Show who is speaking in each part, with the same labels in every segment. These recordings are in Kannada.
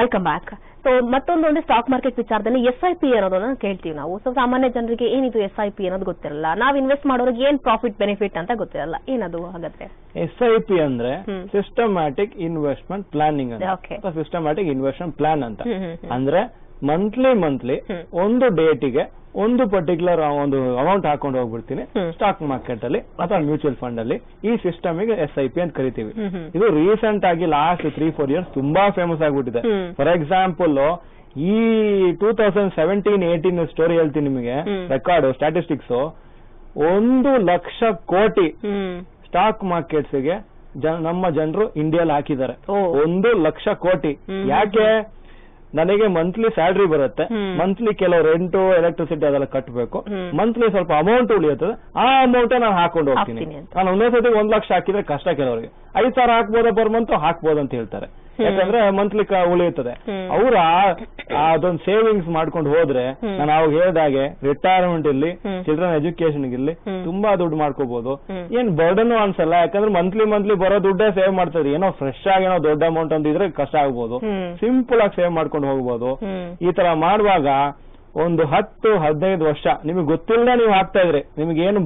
Speaker 1: ವೆಲ್ಕಮ್ ಬ್ಯಾಕ್ ಸೊ ಮತ್ತೊಂದು ಅಂದ್ರೆ ಸ್ಟಾಕ್ ಮಾರ್ಕೆಟ್ ವಿಚಾರದಲ್ಲಿ ಎಸ್ ಐ ಪಿ ಅನ್ನೋದನ್ನ ಕೇಳ್ತೀವಿ ನಾವು. ಸೊ ಸಾಮಾನ್ಯ ಜನರಿಗೆ ಏನಿದು ಎಸ್ ಐ ಪಿ ಅನ್ನೋದು ಗೊತ್ತಿರಲ್ಲ. ನಾವು ಇನ್ವೆಸ್ಟ್ ಮಾಡೋರಿಗೆ ಏನ್ ಪ್ರಾಫಿಟ್ ಬೆನಿಫಿಟ್ ಅಂತ ಗೊತ್ತಿರಲ್ಲ. ಏನದು ಹಾಗಾದ್ರೆ?
Speaker 2: ಎಸ್ ಐ ಪಿ ಅಂದ್ರೆ ಸಿಸ್ಟಮ್ಯಾಟಿಕ್ ಇನ್ವೆಸ್ಟ್ಮೆಂಟ್ ಪ್ಲಾನಿಂಗ್ ಅಂತ. ಸಿಸ್ಟಮ್ಯಾಟಿಕ್ ಇನ್ವೆಸ್ಟ್ಮೆಂಟ್ ಪ್ಲಾನ್ ಅಂತ. ಅಂದ್ರೆ ಮಂತ್ಲಿ ಮಂತ್ಲಿ ಒಂದು ಡೇಟಿಗೆ ಒಂದು ಪರ್ಟಿಕ್ಯುಲರ್ ಒಂದು ಅಮೌಂಟ್ ಹಾಕೊಂಡು ಹೋಗ್ಬಿಡ್ತೀನಿ. ಸ್ಟಾಕ್ ಮಾರ್ಕೆಟ್ ಅಲ್ಲಿ ಅಥವಾ ಮ್ಯೂಚುವಲ್ ಫಂಡ್ ಅಲ್ಲಿ ಈ ಸಿಸ್ಟಮ್ಗೆ ಎಸ್ ಐ ಪಿ ಅಂತ ಕರಿತೀವಿ. ಇದು ರೀಸೆಂಟ್ ಆಗಿ ಲಾಸ್ಟ್ ತ್ರೀ ಫೋರ್ ಇಯರ್ಸ್ ತುಂಬಾ ಫೇಮಸ್ ಆಗ್ಬಿಟ್ಟಿದೆ. ಫಾರ್ ಎಕ್ಸಾಂಪಲ್ ಈ two thousand seventeen eighteen story ಹೇಳ್ತೀನಿ ನಿಮಗೆ. ರೆಕಾರ್ಡ್ ಸ್ಟಾಟಿಸ್ಟಿಕ್ಸ್ ಒಂದು ಲಕ್ಷ ಕೋಟಿ ಸ್ಟಾಕ್ ಮಾರ್ಕೆಟ್ಸ್ಗೆ ನಮ್ಮ ಜನರು ಇಂಡಿಯಾಲ್ ಹಾಕಿದ್ದಾರೆ. ಒಂದು ಲಕ್ಷ ಕೋಟಿ. ಯಾಕೆ? ನನಗೆ ಮಂತ್ಲಿ ಸ್ಯಾಲ್ರಿ ಬರುತ್ತೆ. ಮಂತ್ಲಿ ಕೆಲವು ರೆಂಟು ಎಲೆಕ್ಟ್ರಿಸಿಟಿ ಅದೆಲ್ಲ ಕಟ್ಟಬೇಕು ಮಂತ್ಲಿ ಸ್ವಲ್ಪ ಅಮೌಂಟ್ ಉಳಿಯುತ್ತದೆ. ಆ ಅಮೌಂಟ್ ನಾನು ಹಾಕೊಂಡು ಹೋಗ್ತೀನಿ. ನಾನು ಒಂದೇ ಸತಿ ಒಂದ್ ಲಕ್ಷ ಹಾಕಿದ್ರೆ ಕಷ್ಟ ಕೆಲವರಿಗೆ. ಐದ್ ಸಾವಿರ ಹಾಕ್ಬೋದ ಪರ್ ಮಂತ್ ಹಾಕ್ಬೋದು ಅಂತ ಹೇಳ್ತಾರೆ. ಯಾಕಂದ್ರೆ ಮಂತ್ಲಿ ಉಳಿಯುತ್ತದೆ ಅವರ ಅದೊಂದು ಸೇವಿಂಗ್ಸ್ ಮಾಡ್ಕೊಂಡು ಹೋದ್ರೆ. ನಾನು ಅವಾಗ ಹೇಳ್ದಾಗೆ ರಿಟೈರ್ಮೆಂಟ್ ಇರ್ಲಿ
Speaker 1: ಹ್ಮ್.
Speaker 2: ಚಿಲ್ಡ್ರನ್ ಎಜುಕೇಶನ್ ಇರ್ಲಿ ತುಂಬಾ ದುಡ್ಡು ಮಾಡ್ಕೋಬಹುದು. ಏನ್ ಬರ್ಡನ್ ಅನ್ಸಲ್ಲ ಯಾಕಂದ್ರೆ ಮಂತ್ಲಿ ಮಂತ್ಲಿ ಬರೋ ದುಡ್ಡೇ ಸೇವ್ ಮಾಡ್ತಾರೆ ಏನೋ ಫ್ರೆಶ್ ಆಗಿ ಏನೋ ದೊಡ್ಡ ಅಮೌಂಟ್ ಅಂತ ಇದ್ರೆ ಕಷ್ಟ ಆಗ್ಬೋದು. ಸಿಂಪಲ್ ಆಗಿ ಸೇವ್ ಮಾಡ್ಕೊಂಡು ಹೋಗ್ಬೋದು. ಈ ತರ ಮಾಡುವಾಗ ಒಂದು ಹತ್ತು ಹದಿನೈದು ವರ್ಷ ನಿಮಗೆ ಗೊತ್ತಿಲ್ಲದೆ ನೀವು ಹಾಕ್ತಾ ಇದ್ರಿ. ನಿಮ್ಗೆ ಏನು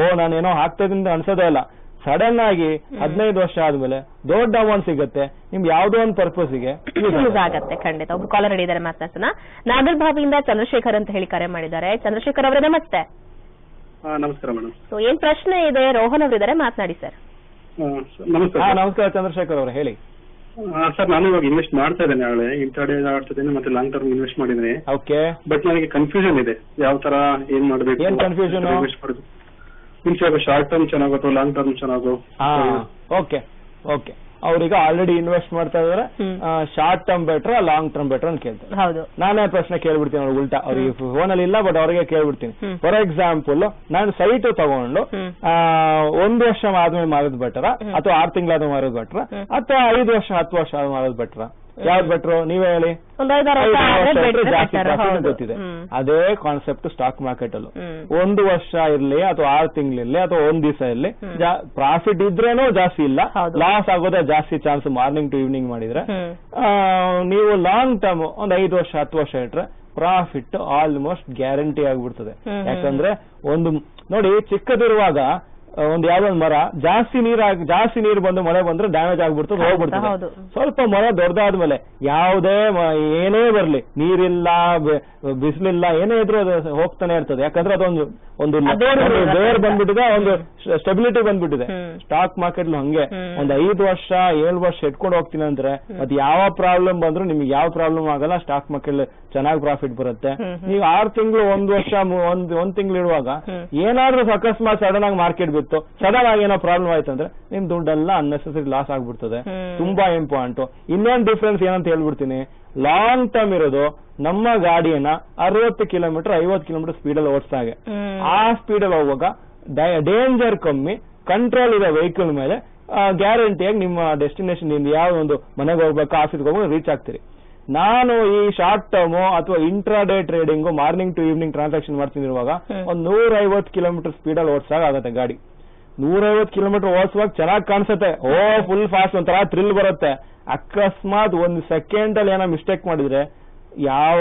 Speaker 2: ಓ ನಾನೇನೋ ಹಾಕ್ತಾ ಇದ್ದೀನಿ ಅನ್ಸೋದೇ ಇಲ್ಲ. ಸಡನ್ ಆಗಿ ಹದಿನೈದು ವರ್ಷ ಆದ್ಮೇಲೆ ದೊಡ್ಡ ಅಮೌಂಟ್ ಸಿಗುತ್ತೆ. ನಿಮ್ಗೆ ಯಾವ್ದೋ ಒಂದು ಪರ್ಪಸ್ಗೆ
Speaker 1: ಯೂಸ್ ಆಗತ್ತೆ ಖಂಡಿತ. ಒಬ್ರು ಕಾಲರ್ ಹಿಡಿದಾರೆ ಮಾತನಾಡ್ಸೋಣ ನಾಗಲ್ ಭಾವಿಯಿಂದ ಚಂದ್ರಶೇಖರ್ ಅಂತ ಹೇಳಿ ಕರೆ ಮಾಡಿದ್ದಾರೆ. ಚಂದ್ರಶೇಖರ್ ಅವರೇ ನಮಸ್ತೆ.
Speaker 3: ನಮಸ್ಕಾರ ಮೇಡಮ್.
Speaker 1: ಸೊ ಏನ್ ಪ್ರಶ್ನೆ ಇದೆ? ರೋಹನ್ ಅವರಿದ್ದಾರೆ ಮಾತನಾಡಿ ಸರ್.
Speaker 3: ನಮಸ್ಕಾರ
Speaker 2: ಚಂದ್ರಶೇಖರ್ ಅವರು ಹೇಳಿ.
Speaker 3: ಸರ್ ನಾನು ಇವಾಗ ಇನ್ವೆಸ್ಟ್ ಮಾಡ್ತಾ ಇದ್ದೇನೆ ನಾಳೆ. ಆಡ್ತಾ ಇದ್ದೇನೆ ಮತ್ತೆ ಲಾಂಗ್ ಟರ್ಮ್ ಇನ್ವೆಸ್ಟ್ ಮಾಡಿದ್ದೇನೆ.
Speaker 2: ಓಕೆ
Speaker 3: ಬಟ್ ನನಗೆ ಕನ್ಫ್ಯೂಷನ್ ಇದೆ. ಯಾವ ತರ ಏನ್ ಮಾಡಬೇಕು? ಇನ್ವೆಸ್ಟ್ ಮಾಡೋದು? ಮೀನ್ಸ್ ಶಾರ್ಟ್ ಟರ್ಮ್ ಚೆನ್ನಾಗೋ ಅಥವಾ ಲಾಂಗ್ ಟರ್ಮ್ ಚೆನ್ನಾಗೋ
Speaker 2: ಹಾ ಓಕೆ ಓಕೆ ಅವ್ರೀಗ ಆಲ್ರೆಡಿ ಇನ್ವೆಸ್ಟ್ ಮಾಡ್ತಾ ಇದಾರೆ. Short term better long term better ಅಂತ ಕೇಳ್ತಾರೆ.
Speaker 1: ಹೌದು.
Speaker 2: ನಾನೇ ಪ್ರಶ್ನೆ ಕೇಳ್ಬಿಡ್ತೀನಿ ಅವ್ರಿಗೆ ಉಲ್ಟಾ. ಅವ್ರಿಗೆ ಫೋನ್ ಅಲ್ಲಿ ಇಲ್ಲ ಬಟ್ ಅವ್ರಿಗೆ ಕೇಳ್ಬಿಡ್ತೀನಿ. ಫಾರ್ ಎಕ್ಸಾಂಪಲ್ ನಾನು ಸೈಟ್ ತಗೊಂಡು
Speaker 1: ಒಂದು
Speaker 2: ಆ, ಒಂದ್ ವರ್ಷ ಆದ್ಮೇಲೆ ಮಾರೋದು ಬೆಟರ. ಅಥವಾ ಆರ್ ತಿಂಗಳಾದ್ಮೇಲೆ ಮಾರೋದು ಬೆಟ್ರ ಅಥವಾ ಐದು ವರ್ಷ ಹತ್ತು ವರ್ಷ ಆದ್ಮೇಲೆ ಮಾರೋದು ಬೆಟ್ರ ಯಾವ್ದು ಬೆಟ್ರು ನೀವೇ ಹೇಳಿ. ಜಾಸ್ತಿ. ಗೊತ್ತಿದೆ. ಅದೇ ಕಾನ್ಸೆಪ್ಟ್ ಸ್ಟಾಕ್ ಮಾರ್ಕೆಟ್ ಅಲ್ಲಿ. ಒಂದು ವರ್ಷ ಇರ್ಲಿ ಅಥವಾ ಆರು ತಿಂಗಳಿರ್ಲಿ ಅಥವಾ ಒಂದ್ ದಿವಸ ಇರ್ಲಿ. ಪ್ರಾಫಿಟ್ ಇದ್ರೇನು ಜಾಸ್ತಿ ಇಲ್ಲ. ಲಾಸ್ ಆಗೋದೇ ಜಾಸ್ತಿ ಚಾನ್ಸ್ ಮಾರ್ನಿಂಗ್ ಟು ಈವ್ನಿಂಗ್ ಮಾಡಿದ್ರೆ. ನೀವು ಲಾಂಗ್ ಟರ್ಮ್ ಒಂದ್ ಐದು ವರ್ಷ ಹತ್ತು ವರ್ಷ ಇಟ್ರೆ ಪ್ರಾಫಿಟ್ ಆಲ್ಮೋಸ್ಟ್ ಗ್ಯಾರಂಟಿ ಆಗ್ಬಿಡ್ತದೆ. ಯಾಕಂದ್ರೆ ಒಂದು ನೋಡಿ ಚಿಕ್ಕದಿರುವಾಗ ಒಂದ್ ಯಾವ್ದೊಂದು ಒಂದ್ ಮರ ಜಾಸ್ತಿ ನೀರ್ ಜಾಸ್ತಿ ನೀರು ಬಂದು ಮಳೆ ಬಂದ್ರೆ ಡ್ಯಾಮೇಜ್ ಆಗ್ಬಿಡ್ತದೆ
Speaker 1: ಹೋಗ್ಬಿಡ್ತು
Speaker 2: ಹೋಗ್ಬಿಡ್ತದೆ. ಸ್ವಲ್ಪ ಮರ ದೊಡ್ಡದಾದ್ಮೇಲೆ ಯಾವುದೇ ಏನೇ ಬರ್ಲಿ ನೀರಿಲ್ಲ ಬಿಸಿಲಿಲ್ಲ ಏನೇ ಇದ್ರೂ ಅದು ಹೋಗ್ತಾನೆ ಇರ್ತದೆ. ಯಾಕಂದ್ರೆ ಅದೊಂದು ಒಂದು
Speaker 1: ಬೇರು
Speaker 2: ಬಂದ್ಬಿಟ್ಟಿದೆ ಒಂದು ಸ್ಟೆಬಿಲಿಟಿ ಬಂದ್ಬಿಟ್ಟಿದೆ. ಸ್ಟಾಕ್ ಮಾರ್ಕೆಟ್ ಹಂಗೆ. ಒಂದ್ ಐದು ವರ್ಷ ಏಳು ವರ್ಷ ಇಟ್ಕೊಂಡು ಹೋಗ್ತೀನಿ ಅಂದ್ರೆ ಮತ್ತೆ ಯಾವ ಪ್ರಾಬ್ಲಮ್ ಬಂದ್ರು ನಿಮ್ಗೆ ಯಾವ ಪ್ರಾಬ್ಲಮ್ ಆಗಲ್ಲ ಸ್ಟಾಕ್ ಮಾರ್ಕೆಟ್ ಚೆನ್ನಾಗಿ ಪ್ರಾಫಿಟ್ ಬರುತ್ತೆ. ನೀವು ಆರು ತಿಂಗಳು ಒಂದ್ ವರ್ಷ ಒಂದ್ ಒಂದ್ ತಿಂಗಳು ಇಡುವಾಗ ಏನಾದ್ರೂ ಅಕಸ್ಮಾತ್ ಸಡನ್ ಆಗಿ ಮಾರ್ಕೆಟ್ ಬಿತ್ತು. ಸಡನ್ ಆಗಿ ಏನೋ ಪ್ರಾಬ್ಲಮ್ ಆಯ್ತು ಅಂದ್ರೆ ನಿಮ್ ದುಡ್ಡೆಲ್ಲ ಅನ್ನೆಸೆಸರಿ ಲಾಸ್ ಆಗ್ಬಿಡ್ತದೆ. ತುಂಬಾ ಇಂಪಾರ್ಟೆಂಟ್ ಇನ್ನೊಂದು ಡಿಫ್ರೆನ್ಸ್ ಏನಂತ ಹೇಳ್ಬಿಡ್ತೀನಿ. ಲಾಂಗ್ ಟರ್ಮ್ ಇರೋದು ನಮ್ಮ ಗಾಡಿಯನ್ನ ಅರವತ್ತು ಕಿಲೋಮೀಟರ್ ಐವತ್ತು ಕಿಲೋಮೀಟರ್ ಸ್ಪೀಡಲ್ಲಿ ಅಲ್ಲಿ
Speaker 1: ಹ್ಮ್.
Speaker 2: ಆ ಸ್ಪೀಡಲ್ಲಿ ಹೋಗುವಾಗ ಡೇಂಜರ್ ಕಮ್ಮಿ ಕಂಟ್ರೋಲ್ ಇರೋ ವೆಹಿಕಲ್ ಮೇಲೆ ಗ್ಯಾರಂಟಿಯಾಗಿ ನಿಮ್ಮ ಡೆಸ್ಟಿನೇಷನ್ ಇಂದ ಯಾವ ಒಂದು ಮನೆಗೆ ಹೋಗ್ಬೇಕು ಆಫೀಸ್ಗೆ ಹೋಗ್ಬೇಕು ರೀಚ್ ಆಗ್ತೀರಿ. ನಾನು ಈ ಶಾರ್ಟ್ ಟರ್ಮ್ ಅಥವಾ intraday trading morning to evening transaction ಮಾಡ್ತೀನಿ
Speaker 1: ಇರುವಾಗ
Speaker 2: ಒಂದ್ ನೂರ ಐವತ್ತು ಕಿಲೋಮೀಟರ್ ಸ್ಪೀಡಲ್ಲಿ ಓಡಿಸಾಗ ಆಗತ್ತೆ ಗಾಡಿ. ನೂರೈವತ್ತು ಕಿಲೋಮೀಟರ್ ಓಡಿಸುವಾಗ ಚೆನ್ನಾಗಿ ಕಾಣಿಸುತ್ತೆ. ಓ ಫುಲ್ ಫಾಸ್ಟ್ ಒಂಥರ ಥ್ರಿಲ್ ಬರುತ್ತೆ. ಅಕಸ್ಮಾತ್ ಒಂದು ಸೆಕೆಂಡ್ ಅಲ್ಲಿ ಏನೋ ಮಿಸ್ಟೇಕ್ ಮಾಡಿದ್ರೆ ಯಾವ